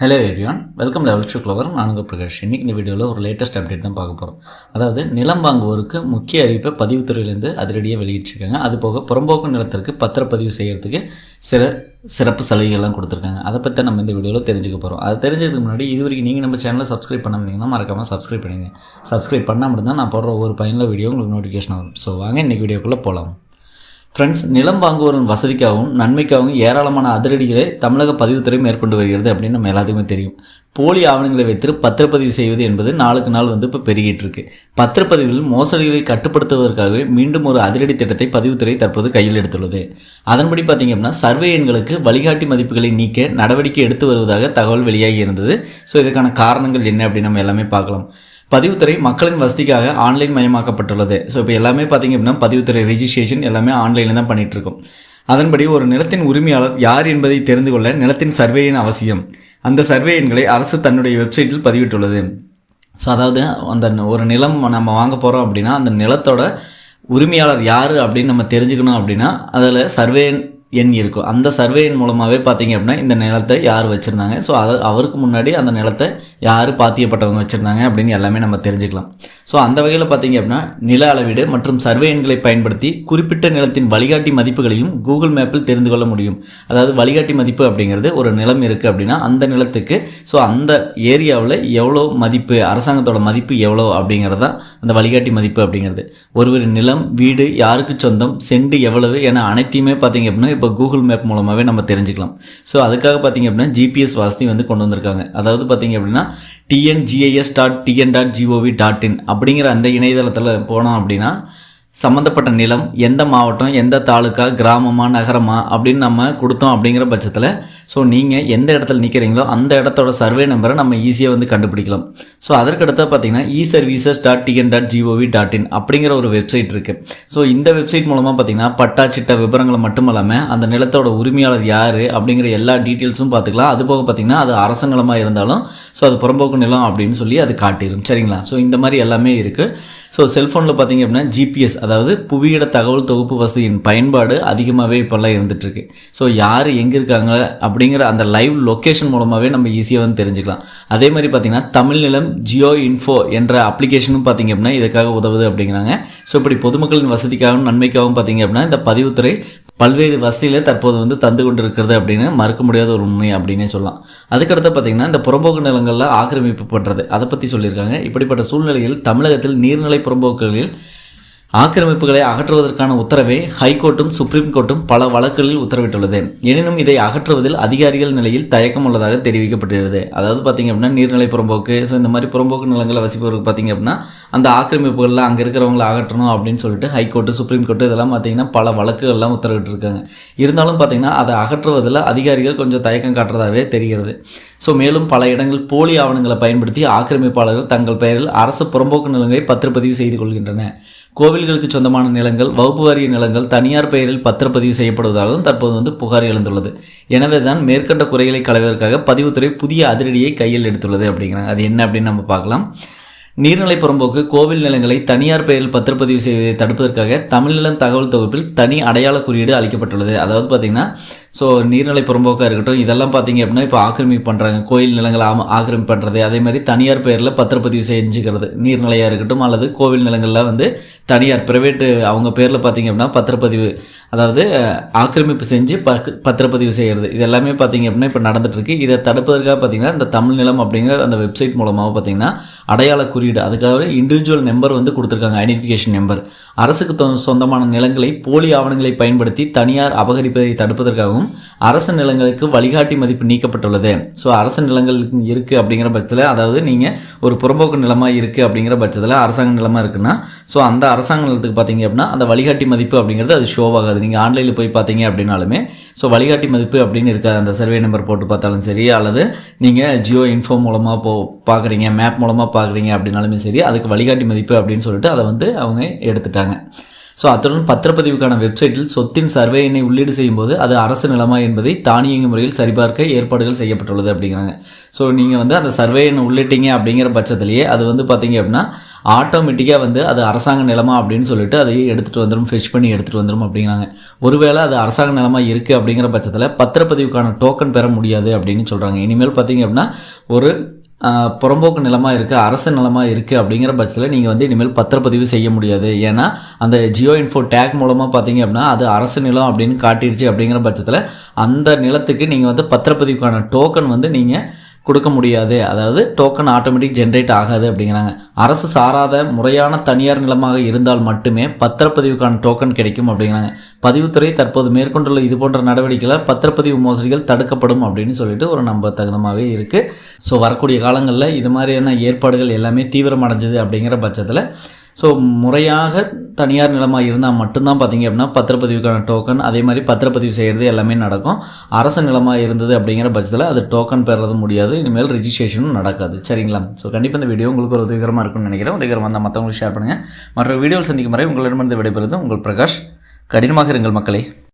Hello everyone welcome level to clever நானுங்க பிரகாஷ். இன்னைக்கு இந்த வீடியோவில் ஒரு லேட்டஸ்ட் அப்டேட் தான் பார்க்க போகிறோம் அதாவது நிலம் வாங்குவோருக்கு முக்கிய அறிவிப்பை பதிவுத்துறையிலேருந்து அதிரடியாக வெளியிட்டிருக்காங்க. அது போக புறம்போக்கு நிலத்திற்கு பத்திரப்பதிவு செய்கிறதுக்கு சில சிறப்பு சலுகைகள்லாம் கொடுத்துருக்காங்க. அதை பற்றி நம்ம இந்த வீடியோவில் தெரிஞ்சுக்க போகிறோம் அது தெரிஞ்சதுக்கு முன்னாடி இது வரைக்கும் நீங்கள் நம்ம சேனலை சப்ஸ்கிரைப் பண்ணாமீங்கன்னா மறக்காமல் சப்ஸ்கிரைப் பண்ணுங்கள் சப்ஸ்கிரைப் பண்ணால் மட்டும்தான் நான் போடுற ஒவ்வொரு பயனுள்ள வீடியோ உங்களுக்கு நோட்டிஃபிகேஷன் வரும். ஸோ வாங்க இன்றைக்கி வீடியோக்குள்ளே போகலாம் ஃப்ரெண்ட்ஸ் நிலம் வாங்குவோரின் வசதிக்காகவும் நன்மைக்காகவும் ஏராளமான அதிரடிகளை தமிழக பதிவுத்துறை மேற்கொண்டு வருகிறது அப்படின்னு நம்ம எல்லாத்துக்குமே தெரியும். போலி ஆவணங்களை வைத்து பத்திரப்பதிவு செய்வது என்பது நாளுக்கு நாள் வந்து இப்போ பெருகிட்டு இருக்கு. பத்திரப்பதிவில் மோசடிகளை கட்டுப்படுத்துவதற்காகவே மீண்டும் ஒரு அதிரடி திட்டத்தை பதிவுத்துறை தற்போது கையில் எடுத்துள்ளது. அதன்படி பார்த்தீங்க அப்படின்னா சர்வே எண்களுக்கு வழிகாட்டி மதிப்புகளை நீக்க நடவடிக்கை எடுத்து வருவதாக தகவல் வெளியாகி இருந்தது. ஸோ இதற்கான காரணங்கள் என்ன அப்படின்னு நம்ம எல்லாமே பார்க்கலாம். பதிவுத்துறை மக்களின் வசதிக்காக ஆன்லைன் மயமாக்கப்பட்டுள்ளது. ஸோ இப்போ எல்லாமே பார்த்தீங்க அப்படின்னா பதிவுத்துறை ரெஜிஸ்ட்ரேஷன் எல்லாமே ஆன்லைனில் தான் பண்ணிகிட்ருக்கோம் அதன்படி ஒரு நிலத்தின் உரிமையாளர் யார் என்பதை தெரிந்து கொள்ள நிலத்தின் சர்வேயின் அவசியம். அந்த சர்வே எண்களை அரசு தன்னுடைய வெப்சைட்டில் பதிவிட்டுள்ளது. ஸோ அதாவது அந்த ஒரு நிலம் நம்ம வாங்க போகிறோம் அப்படின்னா அந்த நிலத்தோட உரிமையாளர் யார் அப்படின்னு நம்ம தெரிஞ்சுக்கணும் அப்படின்னா அதில் சர்வே எண் இருக்கும். அந்த சர்வே எண் மூலமாகவே பார்த்தீங்க அப்படின்னா இந்த நிலத்தை யார் வச்சுருந்தாங்க? ஸோ அதை அவருக்கு முன்னாடி அந்த நிலத்தை யார் பாத்தியப்பட்டவங்க வச்சுருந்தாங்க அப்படின்னு எல்லாமே நம்ம தெரிஞ்சுக்கலாம். ஸோ அந்த வகையில் பார்த்தீங்க அப்படின்னா நில அளவீடு மற்றும் சர்வே எண்களை பயன்படுத்தி குறிப்பிட்ட நிலத்தின் வழிகாட்டி மதிப்புகளையும் கூகுள் மேப்பில் தெரிந்து கொள்ள முடியும். அதாவது வழிகாட்டி மதிப்பு அப்படிங்கிறது ஒரு நிலம் இருக்குது அப்படின்னா அந்த நிலத்துக்கு ஸோ அந்த ஏரியாவில் எவ்வளோ மதிப்பு அரசாங்கத்தோட மதிப்பு எவ்வளோ அப்படிங்கிறது தான் அந்த வழிகாட்டி மதிப்பு அப்படிங்கிறது. ஒருவர் நிலம் வீடு யாருக்கு சொந்தம் செண்டு எவ்வளவு என அனைத்தையுமே பார்த்தீங்க அப்படின்னா இப்போ கூகுள் மேப் மூலமாகவே நம்ம தெரிஞ்சுக்கலாம். ஸோ அதுக்காக பார்த்தீங்க அப்படின்னா ஜிபிஎஸ் வசதி வந்து கொண்டு வந்திருக்காங்க. அதாவது பார்த்திங்க அப்படின்னா TNGIS dot TN dot GOV dot in அப்படிங்கிற அந்த இணையதளத்தில் போனோம் அப்படின்னா சம்மந்தப்பட்ட நிலம் எந்த மாவட்டம் எந்த தாலுக்கா கிராமமா நகரமா அப்படின்னு நம்ம கொடுத்தோம் அப்படிங்கிற பட்சத்தில் ஸோ நீங்கள் எந்த இடத்துல நிற்கிறீங்களோ அந்த இடத்தோட சர்வே நம்பரை நம்ம ஈஸியாக வந்து கண்டுபிடிக்கலாம். ஸோ அதற்கடுத்து பார்த்தீங்கன்னா e services dot TN dot GOV dot in அப்படிங்கிற ஒரு வெப்சைட் இருக்குது ஸோ இந்த வெப்சைட் மூலமாக பார்த்தீங்கன்னா பட்டா விவரங்களை மட்டும் இல்லாமல் அந்த நிலத்தோட உரிமையாளர் யார் அப்படிங்கிற எல்லா டீட்டெயில்ஸும் பார்த்துக்கலாம் அது போக பார்த்தீங்கன்னா அது அரசங்கலமாக இருந்தாலும் ஸோ அது புறம்போக்கு நிலம் அப்படின்னு சொல்லி அது காட்டிடும் சரிங்களா? ஸோ இந்த மாதிரி எல்லாமே இருக்குது ஸோ செல்ஃபோனில் பார்த்தீங்க அப்படின்னா ஜிபிஎஸ் அதாவது புவியிட தகவல் தொகுப்பு வசதியின் பயன்பாடு அதிகமாகவே இப்போல்லாம் இருந்துகிட்ருக்கு ஸோ யார் எங்கே இருக்காங்க அப்படிங்கிற அந்த லைவ் லொக்கேஷன் மூலமாகவே நம்ம ஈஸியாக வந்து தெரிஞ்சுக்கலாம். அதே மாதிரி பார்த்தீங்கன்னா தமிழ்நிலம் ஜியோ இன்ஃபோ என்ற அப்ளிகேஷனும் பார்த்தீங்க அப்படின்னா இதுக்காக உதவுது அப்படிங்கிறாங்க. ஸோ இப்படி பொதுமக்களின் வசதிக்காகவும் நன்மைக்காகவும் பார்த்தீங்க அப்படின்னா இந்த பதிவுத்துறை பல்வேறு வசதிகளை தற்போது வந்து தந்து கொண்டிருக்கிறது அப்படின்னு மறுக்க முடியாத ஒரு உண்மை அப்படின்னே சொல்லலாம். அதுக்கடுத்து பார்த்தீங்கன்னா இந்த புறம்போக்கு நிலங்களில் ஆக்கிரமிப்பு பண்ணுறது அதை பற்றி சொல்லியிருக்காங்க. இப்படிப்பட்ட சூழ்நிலையில் தமிழகத்தில் நீர்நிலை புறம்போக்குகளில் ஆக்கிரமிப்புகளை அகற்றுவதற்கான உத்தரவை ஹைகோர்ட்டும் சுப்ரீம் கோர்ட்டும் பல வழக்குகளில் உத்தரவிட்டுள்ளது. எனினும் இதை அகற்றுவதில் அதிகாரிகள் நிலையில் தயக்கம் உள்ளதாக தெரிவிக்கப்பட்டுள்ளது. அதாவது பார்த்தீங்க அப்படின்னா நீர்நிலை புறம்போக்கு ஸோ இந்த மாதிரி புறம்போக்கு நிலங்களை வசிப்பவருக்கு பார்த்தீங்க அப்படின்னா அந்த ஆக்கிரமிப்புகளில் அங்கே இருக்கிறவங்களை அகற்றணும் அப்படின்னு சொல்லிட்டு ஹைகோர்ட்டு சுப்ரீம் கோர்ட்டு இதெல்லாம் பார்த்தீங்கன்னா பல வழக்குகள்லாம் உத்தரவிட்டிருக்காங்க. இருந்தாலும் பார்த்தீங்கன்னா அதை அகற்றுவதில் அதிகாரிகள் கொஞ்சம் தயக்கம் காட்டுறதாகவே தெரிகிறது. ஸோ மேலும் பல இடங்கள் போலி ஆவணங்களை பயன்படுத்தி ஆக்கிரமிப்பாளர்கள் தங்கள் பெயரில் அரசு புறம்போக்கு நிலங்களை பத்திரப்பதிவு செய்து கொள்கின்றன கோவில்களுக்கு சொந்தமான நிலங்கள் வகுப்பு வாரிய நிலங்கள் தனியார் பெயரில் பத்திரப்பதிவு செய்யப்படுவதாகவும் தற்போது வந்து புகார் எழுந்துள்ளது. எனவே தான் மேற்கண்ட குறைகளை களைவதற்காக பதிவுத்துறை புதிய அதிரடியை கையில் எடுத்துள்ளது அப்படிங்கிறாங்க அது என்ன அப்படின்னு நம்ம பார்க்கலாம். நீர்நிலை புறம்போக்கு கோவில் நிலங்களை தனியார் பெயரில் பத்திரப்பதிவு செய்வதை தடுப்பதற்காக தமிழ்நிலம் தகவல் தொகுப்பில் தனி அடையாள குறியீடு அளிக்கப்பட்டுள்ளது. அதாவது பார்த்திங்கன்னா ஸோ நீர்நிலை புறம்போக்காக இருக்கட்டும் இதெல்லாம் பார்த்தீங்க அப்படின்னா இப்போ ஆக்கிரமிப்பு பண்ணுறாங்க கோயில் நிலங்களை ஆம ஆக்கிரமிப்பு பண்ணுறது அதே மாதிரி தனியார் பெயரில் பத்திரப்பதிவு செஞ்சுக்கிறது. நீர்நிலையாக இருக்கட்டும் அல்லது கோவில் நிலங்கள்லாம் வந்து தனியார் பிரைவேட்டு அவங்க பேரில் பார்த்தீங்க அப்படின்னா பத்திரப்பதிவு அதாவது ஆக்கிரமிப்பு செஞ்சு பக் பத்திரப்பதிவு செய்கிறது இது எல்லாமே பார்த்தீங்க அப்படின்னா இப்போ நடந்துட்டுருக்கு. இதை தடுப்பதற்காக பார்த்தீங்கன்னா இந்த தமிழ் நிலம் அப்படிங்கிற அந்த வெப்சைட் மூலமாக பார்த்தீங்கன்னா அடையாள குறியீடு அதுக்காக இண்டிவிஜுவல் நம்பர் வந்து கொடுத்துருக்காங்க ஐடென்டிஃபிகேஷன் நம்பர் அரசுக்கு சொந்தமான நிலங்களை போலி ஆவணங்களை பயன்படுத்தி தனியார் அபகரிப்பதை தடுப்பதற்காகவும் அரசு நிலங்களுக்கு வழிகாட்டி மதிப்பு நீக்கப்பட்டுள்ளது. ஸோ அரசு நிலங்கள் இருக்குது அப்படிங்கிற பட்சத்தில் அதாவது நீங்கள் ஒரு புறம்போக்கு நிலமாக இருக்குது அப்படிங்கிற பட்சத்தில் அரசாங்க நிலமாக இருக்குன்னா ஸோ அந்த அரசாங்க நிலத்துக்கு பார்த்தீங்க அப்படின்னா அந்த வழிகாட்டி மதிப்பு அப்படிங்கிறது அது ஷோ ஆகாது. நீங்கள் ஆன்லைனில் போய் பார்த்தீங்க அப்படின்னாலுமே ஸோ வழிகாட்டி மதிப்பு அப்படின்னு இருக்காது. அந்த சர்வே நம்பர் போட்டு பார்த்தாலும் சரி அல்லது நீங்கள் ஜியோ இன்ஃபோ மூலமாக போ பார்க்குறீங்க மேப் மூலமாக பார்க்குறீங்க அப்படின்னாலுமே சரி அதுக்கு வழிகாட்டி மதிப்பு அப்படின்னு சொல்லிட்டு அதை வந்து அவங்க எடுத்துட்டாங்க. ஸோ அத்துடன் பத்திரப்பதிவுக்கான வெப்சைட்டில் சொத்தின் சர்வே எண்ணை உள்ளீடு செய்யும்போது அது அரசு நிலமா என்பதை தானியங்கு முறையில் சரிபார்க்க ஏற்பாடுகள் செய்யப்பட்டுள்ளது அப்படிங்கிறாங்க. ஸோ நீங்கள் வந்து அந்த சர்வே எண்ணை உள்ளிட்டீங்க அப்படிங்கிற பட்சத்திலேயே அது வந்து பார்த்தீங்க அப்படின்னா ஆட்டோமேட்டிக்காக வந்து அது அரசாங்க நிலமா அப்படின்னு சொல்லிட்டு அதை எடுத்துகிட்டு வந்துடும் ஃபெச் பண்ணி எடுத்துகிட்டு வந்துடும் அப்படிங்கிறாங்க. ஒருவேளை அது அரசாங்க நிலமா இருக்குது அப்படிங்கிற பட்சத்தில் பத்திரப்பதிவுக்கான டோக்கன் பெற முடியாது அப்படின்னு சொல்கிறாங்க இனிமேல் பார்த்தீங்க அப்படின்னா ஒரு புறம்போக்கு நிலமாக இருக்குது அரசு நிலமாக இருக்குது அப்படிங்கிற பட்சத்தில் நீங்கள் வந்து இனிமேல் பத்திரப்பதிவு செய்ய முடியாது. ஏன்னா அந்த ஜியோ இன்ஃபோ டேக் மூலமாக பார்த்தீங்க அப்படின்னா அது அரசு நிலம் அப்படின்னு காட்டிடுச்சு அப்படிங்கிற பட்சத்தில் அந்த நிலத்துக்கு நீங்கள் வந்து பத்திரப்பதிவுக்கான டோக்கன் வந்து நீங்கள் கொடுக்க முடியாது. அதாவது டோக்கன் ஆட்டோமேட்டிக் ஜென்ரேட் ஆகாது அப்படிங்கிறாங்க. அரசு சாராத முறையான தனியார் நிலமாக இருந்தால் மட்டுமே பத்திரப்பதிவுக்கான டோக்கன் கிடைக்கும் அப்படிங்கிறாங்க. பதிவுத்துறை தற்போது மேற்கொண்டுள்ள இது போன்ற நடவடிக்கைகள் பத்திரப்பதிவு மோசடிகள் தடுக்கப்படும் அப்படின்னு சொல்லிட்டு ஒரு நம்ப தகுந்தமாகவே இருக்குது ஸோ வரக்கூடிய காலங்களில் இது மாதிரியான ஏற்பாடுகள் எல்லாமே தீவிரமடைஞ்சது அப்படிங்கிற பட்சத்தில் ஸோ முறையாக தனியார் நிலமாக இருந்தால் மட்டும்தான் பார்த்தீங்க அப்படின்னா பத்திரப்பதிவுக்கான டோக்கன் அதே மாதிரி பத்திரப்பதிவு செய்கிறது எல்லாமே நடக்கும். அரசு நிலமாக இருந்தது அப்படிங்கிற பட்சத்தில் அது டோக்கன் பெறது முடியாது. இனிமேல் ரிஜிஸ்ட்ரேஷனும் நடக்காது. சரிங்களா? ஸோ கண்டிப்பாக இந்த வீடியோ உங்களுக்கு ஒரு உதவிகரமாக இருக்கும்னு நினைக்கிறேன். உதவிகரமாக இருந்தால் மற்றவங்களுக்கு ஷேர் பண்ணுங்கள் மற்ற வீடியோவில் சந்திக்கும் வரை உங்களிடமிருந்து விடைபெறுவது உங்கள் பிரகாஷ். கடினமாக இருங்கள் மக்களே.